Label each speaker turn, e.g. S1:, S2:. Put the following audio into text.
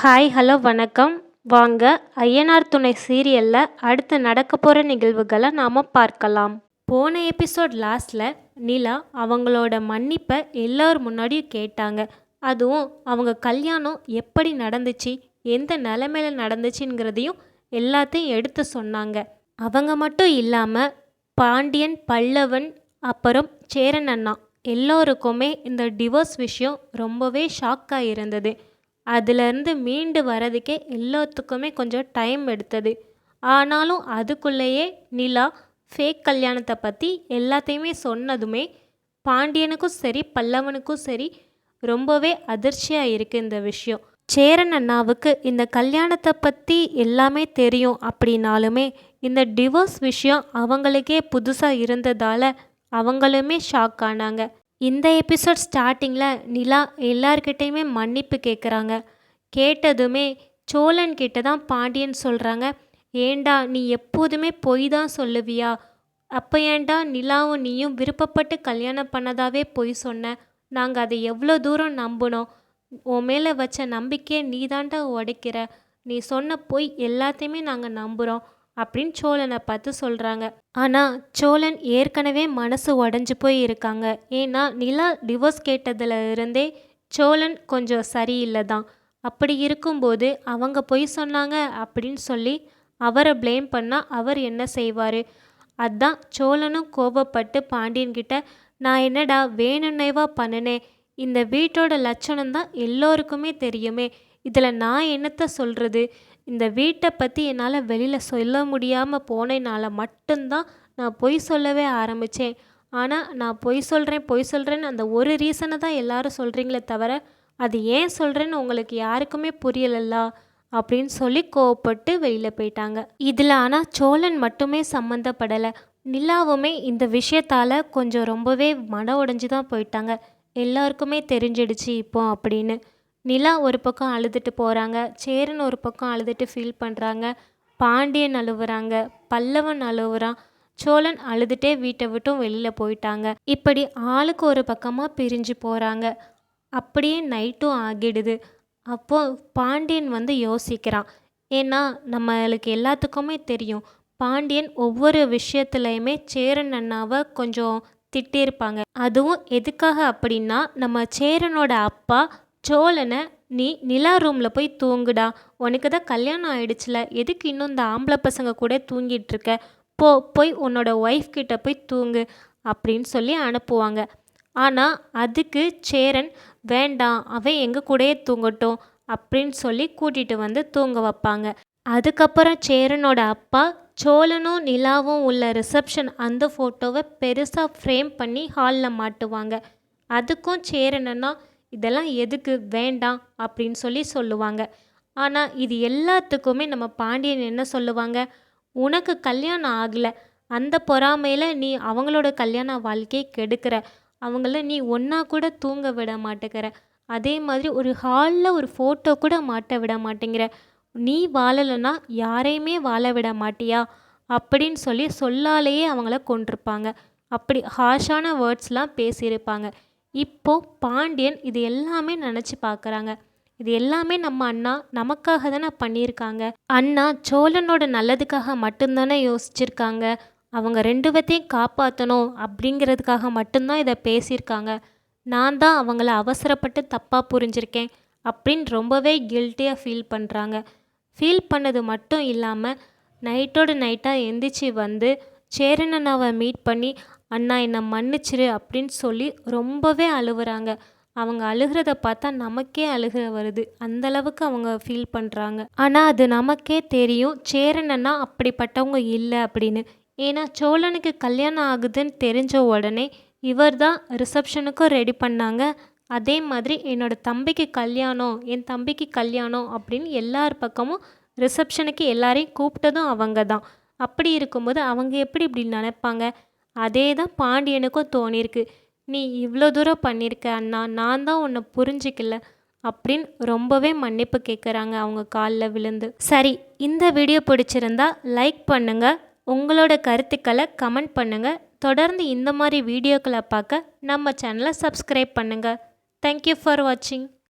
S1: Hi hello வணக்கம். வாங்க ஐயனார் துணை சீரியலில் அடுத்து நடக்க போகிற நிகழ்வுகளை நாம் பார்க்கலாம். போன எபிசோட் லாஸ்டில் நிலா அவங்களோட மன்னிப்பை எல்லோரும் முன்னாடியும் கேட்டாங்க. அதுவும் அவங்க கல்யாணம் எப்படி நடந்துச்சு எந்த நிலமையில நடந்துச்சுங்கிறதையும் எல்லாத்தையும் எடுத்து சொன்னாங்க. அவங்க மட்டும் இல்லாமல் பாண்டியன் பல்லவன் அப்புறம் சேரன் அண்ணா எல்லோருக்குமே இந்த டிவோர்ஸ் விஷயம் ரொம்பவே ஷாக்காக இருந்தது. அதுலேருந்து மீண்டு வரதுக்கே எல்லாத்துக்குமே கொஞ்சம் டைம் எடுத்தது. ஆனாலும் அதுக்குள்ளேயே நிலா ஃபேக் கல்யாணத்தை பற்றி எல்லாத்தையுமே சொன்னதுமே பாண்டியனுக்கும் சரி பல்லவனுக்கும் சரி ரொம்பவே அதிர்ச்சியாக இருக்குது இந்த விஷயம். சேரன் அண்ணாவுக்கு இந்த கல்யாணத்தை பற்றி எல்லாமே தெரியும் அப்படின்னாலுமே இந்த டிவோர்ஸ் விஷயம் அவங்களுக்கே புதுசாக இருந்ததால் அவங்களுமே ஷாக் ஆனாங்க. இந்த எபிசோட் ஸ்டார்டிங்கில் நிலா எல்லார்கிட்டேயுமே மன்னிப்பு கேட்குறாங்க கேட்டதுமே சோழன் கிட்ட தான் பாண்டியன் சொல்கிறாங்க ஏண்டா நீ எப்போதுமே பொய் தான் சொல்லுவியா? அப்போ ஏண்டா நிலாவும் நீயும் விருப்பப்பட்டு கல்யாணம் பண்ணதாவே பொய் சொன்ன? நாங்கள் அதை எவ்வளோ தூரம் நம்பினோம்? உன் மேலே வச்ச நம்பிக்கையை நீ தாண்டா உடைக்கிற? நீ சொன்ன பொய் எல்லாத்தையுமே நாங்கள் நம்புகிறோம் அப்படின்னு சோழனை பார்த்து சொல்கிறாங்க ஆனால் சோழன் ஏற்கனவே மனசு உடஞ்சி போய் இருக்காங்க. ஏன்னா நிலா டிவோர்ஸ் கேட்டதில் இருந்தே சோழன் கொஞ்சம் சரியில்லை தான் அப்படி இருக்கும்போது அவங்க பொய் சொன்னாங்க அப்படின்னு சொல்லி அவரை ப்ளேம் பண்ணால் அவர் என்ன செய்வார்? அதான் சோழனும் கோபப்பட்டு பாண்டியன்கிட்ட நான் என்னடா வேணுன்னேவா பண்ணினேன் இந்த வீட்டோட லட்சணம் தான் எல்லோருக்குமே தெரியுமே. இதில் நான் என்னத்தை சொல்கிறது? இந்த வீட்டை பற்றி என்னால் வெளியில் சொல்ல முடியாமல் போனேனால மட்டும்தான் நான் பொய் சொல்லவே ஆரம்பித்தேன். ஆனால் நான் பொய் சொல்கிறேன் பொய் சொல்கிறேன்னு அந்த ஒரு ரீசனை தான் எல்லாரும் சொல்கிறீங்களே தவிர அது ஏன் சொல்கிறேன்னு உங்களுக்கு யாருக்குமே புரியலல்லா அப்படின்னு சொல்லி கோவப்பட்டு வெளியில் போயிட்டாங்க. இதில் ஆனால் சோழன் மட்டுமே சம்மந்தப்படலை. நிலாவுமே இந்த விஷயத்தால் கொஞ்சம் ரொம்பவே மன உடைஞ்சி தான் போயிட்டாங்க. எல்லாருக்குமே தெரிஞ்சிடுச்சு இப்போ அப்படின்னு. நிலா ஒரு பக்கம் அழுதுட்டு போகிறாங்க சேரன் ஒரு பக்கம் அழுதுட்டு ஃபீல் பண்ணுறாங்க பாண்டியன் அழுவுறாங்க பல்லவன் அழுவுறான் சோழன் அழுதுட்டே வீட்டை விட்டும் வெளியில் போயிட்டாங்க. இப்படி ஆளுக்கு ஒரு பக்கமாக பிரிஞ்சு போகிறாங்க அப்படியே நைட்டும் ஆகிடுது. அப்போது பாண்டியன் வந்து யோசிக்கிறான். ஏன்னா நம்மளுக்கு எல்லாத்துக்குமே தெரியும். பாண்டியன் ஒவ்வொரு விஷயத்துலையுமே சேரன் அண்ணாவை கொஞ்சம் திட்டிருப்பாங்க அதுவும் எதுக்காக அப்படின்னா நம்ம சேரனோட அப்பா சோழனை நீ நிலா ரூமில் போய் தூங்குடா. உனக்கு தான் கல்யாணம் ஆயிடுச்சுல. எதுக்கு இன்னும் இந்த ஆம்பளை பசங்க கூட தூங்கிட்டு இருக்க? போ போய் உன்னோட ஒய்ஃப் கிட்ட போய் தூங்கு அப்படின்னு சொல்லி அனுப்புவாங்க. ஆனால் அதுக்கு சேரன் வேண்டாம் அவன் எங்கள் கூடயே தூங்கட்டும் அப்படின்னு சொல்லி கூட்டிகிட்டு வந்து தூங்க வைப்பாங்க. அதுக்கப்புறம் சேரனோட அப்பா சோழனும் நிலாவும் உள்ள ரிசப்ஷன் அந்த ஃபோட்டோவை பெருசாக ஃப்ரேம் பண்ணி ஹாலில் மாட்டுவாங்க. அதுக்கும் சேரனன்னா இதெல்லாம் எதுக்கு? வேண்டாம் அப்படின்னு சொல்லி சொல்லுவாங்க. ஆனால் இது எல்லாத்துக்குமே நம்ம பாண்டியன் என்ன சொல்லுவாங்க? உனக்கு கல்யாணம் ஆகலை. அந்த பொறாமையில் நீ அவங்களோட கல்யாண வாழ்க்கையை கெடுக்கிற. அவங்கள நீ ஒன்றா கூட தூங்க விட மாட்டேங்கிற. அதே மாதிரி ஒரு ஹாலில் ஒரு ஃபோட்டோ கூட மாட்ட விட மாட்டேங்கிற. நீ வாழலைன்னா யாரையுமே வாழ விட மாட்டியா? அப்படின்னு சொல்லி சொல்லாலேயே அவங்கள கொண்டிருப்பாங்க அப்படி ஹாஷான வேர்ட்ஸ்லாம் பேசியிருப்பாங்க. இப்போது பாண்டியன் இது எல்லாமே நினச்சி பார்க்குறாங்க இது எல்லாமே நம்ம அண்ணா நமக்காக தானே பண்ணியிருக்காங்க. அண்ணா சோழனோட நல்லதுக்காக மட்டும்தானே யோசிச்சிருக்காங்க. அவங்க ரெண்டு பேர்த்தையும் காப்பாற்றணும் அப்படிங்கிறதுக்காக மட்டும்தான் இதை பேசியிருக்காங்க. நான் தான் அவங்கள அவசரப்பட்டு தப்பாக புரிஞ்சிருக்கேன் அப்படின்னு ரொம்பவே கில்ட்டியாக ஃபீல் பண்ணுறாங்க ஃபீல் பண்ணது மட்டும் இல்லாமல் நைட்டோட நைட்டாக எந்திரிச்சு வந்து சேரனண்ணாவை மீட் பண்ணி அண்ணா என்னை மன்னிச்சிரு அப்படின்னு சொல்லி ரொம்பவே அழுவுறாங்க. அவங்க அழுகிறத பார்த்தா நமக்கே அழுகிற வருது. அந்தளவுக்கு அவங்க ஃபீல் பண்ணுறாங்க ஆனால் அது நமக்கே தெரியும். சேரனன்னா அப்படிப்பட்டவங்க இல்லை அப்படின்னு. ஏன்னா சோழனுக்கு கல்யாணம் ஆகுதுன்னு தெரிஞ்ச உடனே இவர் தான் ரிசப்ஷனுக்கும் ரெடி பண்ணாங்க. அதே மாதிரி என்னோடய தம்பிக்கு கல்யாணம் என் தம்பிக்கு கல்யாணம் அப்படின்னு எல்லார் பக்கமும் ரிசப்ஷனுக்கு எல்லாரையும் கூப்பிட்டதும் அவங்க தான் அப்படி இருக்கும்போது அவங்க எப்படி இப்படி நினைப்பாங்க? அதே தான் பாண்டியனுக்கும் தோணியிருக்கு. நீ இவ்வளோ தூரம் பண்ணியிருக்க அண்ணா நான் தான் உன்னை புரிஞ்சிக்கல அப்படின்னு ரொம்பவே மன்னிப்பு கேட்குறாங்க அவங்க காலில் விழுந்து. சரி இந்த வீடியோ பிடிச்சிருந்தா லைக் பண்ணுங்கள் உங்களோட கருத்துக்களை கமெண்ட் பண்ணுங்கள் தொடர்ந்து இந்த மாதிரி வீடியோக்களை பார்க்க நம்ம சேனலை சப்ஸ்கிரைப் பண்ணுங்கள் தேங்க்யூ ஃபார் வாட்சிங்